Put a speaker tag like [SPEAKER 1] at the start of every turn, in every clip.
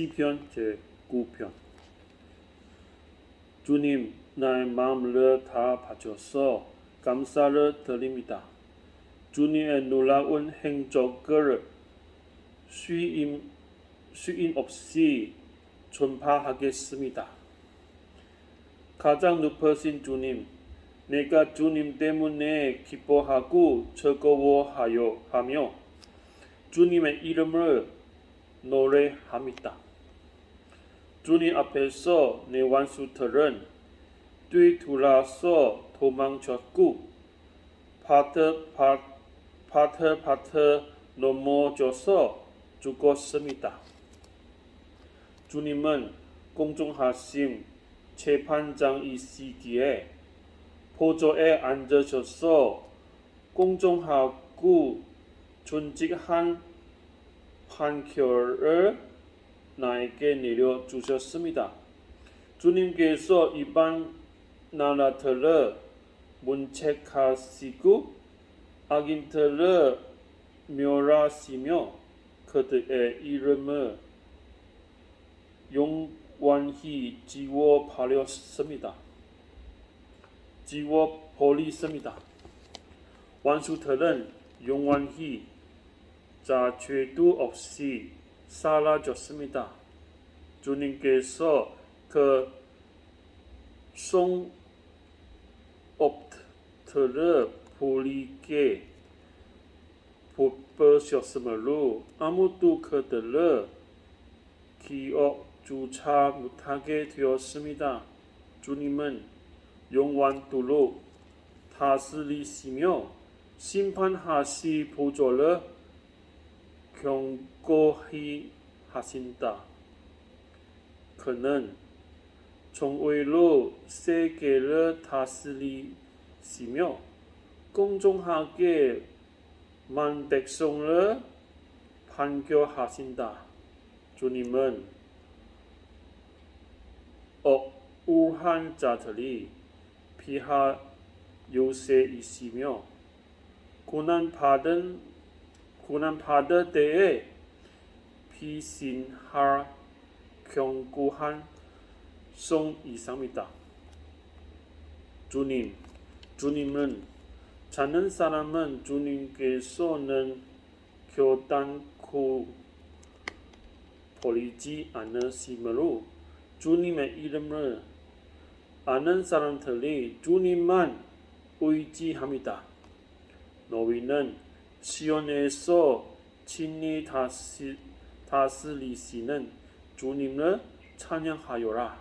[SPEAKER 1] 시편 제 9편 주님 나의 마음을 다 바쳐서 감사를 드립니다. 주님의 놀라운 행적을 쉬임, 쉬임 없이 전파하겠습니다. 가장 높으신 주님, 내가 주님 때문에 기뻐하고 즐거워하여 하며 주님의 이름을 노래합니다. 주님 앞에서 내 원수들은 뒤돌아서 도망쳤고 파트 파, 파트 파트 넘어져서 죽었습니다. 주님은 공정하심 재판장이시기에 보좌에 앉으셔서 공정하고 존직한 판결을 나에게 내려 주셨습니다. 주님께서 이방 나라들을 문책하시고 악인들을 멸하시며 그들의 이름을 영원히 지워 버렸습니다. 지워 버리습니다. 원수들은 영원히 자죄도 없이 사라졌습니다. 주님께서 그 송업들을 버리게 뽑으셨으므로 아무도 그들을 기억조차 못하게 되었습니다. 주님은 영원토록 다스리시며 심판하시 보좌를 경고히 하신다. 그는 정의로 세계를 다스리시며 공정하게 만 백성을 판결하신다. 주님은 억울한 자들이 피하 요새이시며 고난 받은 고난 받을 때에 피신할 견고한 성이상입니다. 주님, 주님은 자는 사람은 주님께서는 교단코 버리지 않으시므로 주님의 이름을 아는 사람들이 주님만 의지합니다. 너희는 시온에서 친히 다스, 다스리시는 주님을 찬양하여라.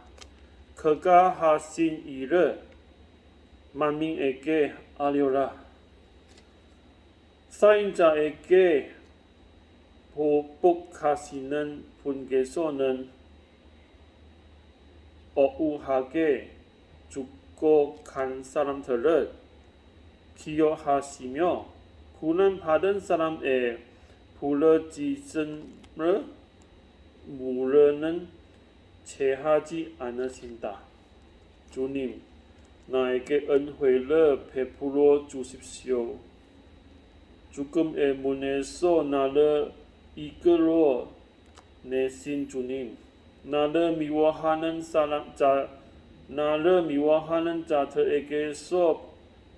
[SPEAKER 1] 그가 하신 일을 만민에게 알려라. 사인자에게 보복하시는 분께서는 억울하게 죽고 간 사람들을 기여하시며 구원 받은 사람의 부러지심을 모르는 체하지 않으신다. 주님, 나에게 은혜를 베풀어 주십시오. 죽음의 문에서 나를 이끌어 내신 주님, 나를 미워하는 사람 자, 나를 미워하는 자들에게서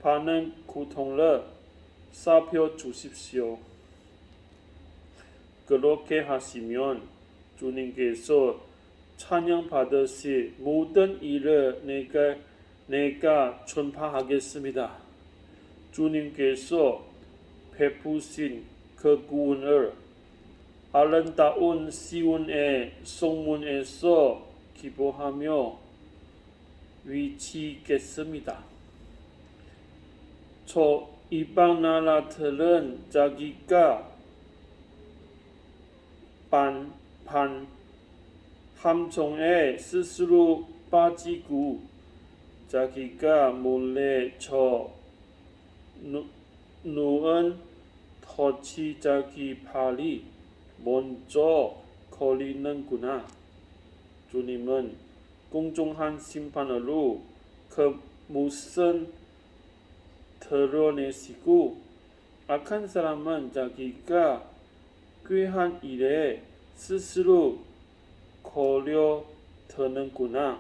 [SPEAKER 1] 받는 고통을 살펴 주십시오. 그렇게 하시면 주님께서 찬양 받으시 모든 일을 내가 내가 전파하겠습니다. 주님께서 베푸신 그 구원을 아름다운 시온의 성문에서 기뻐하며 위치겠습니다. 저 이방 나라들은 자기가 반, 반 함정에 스스로 빠지고 자기가 몰래 저 누, 누운 터치 자기 발이 먼저 걸리는구나. 주님은 공정한 심판으로 그 무슨 드러내시고 악한 사람은 자기가 귀한 일에 스스로 고려 드는구나.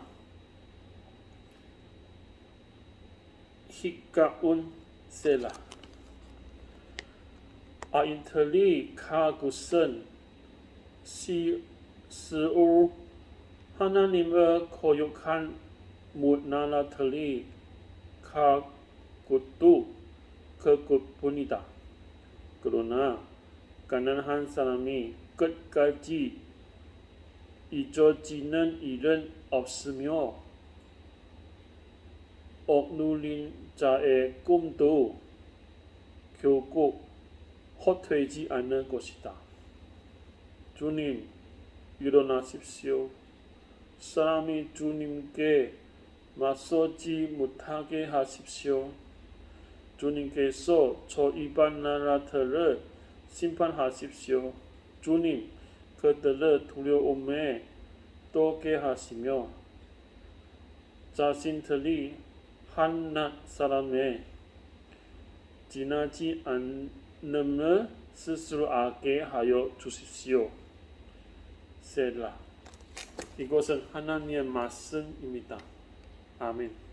[SPEAKER 1] 히가운 셀라. 아인틀리 카구슨 시 스우 하나님의 거룩한 문나라틀리 카 굿도 그 것뿐이다. 그러나 가난한 사람이 끝까지 잊어지는 일은 없으며 억눌린 자의 꿈도 결국 헛되지 않을 것이다. 주님, 일어나십시오. 사람이 주님께 맞서지 못하게 하십시오. 주님께서 저 이반 나라들을 심판하십시오. 주님, 그들을 두려움에 떠게 하시며 자신들이 한낱 사람에 지나지 않음을 스스로 알게 하여 주십시오. 셀라. 이것은 하나님의 말씀입니다. 아멘.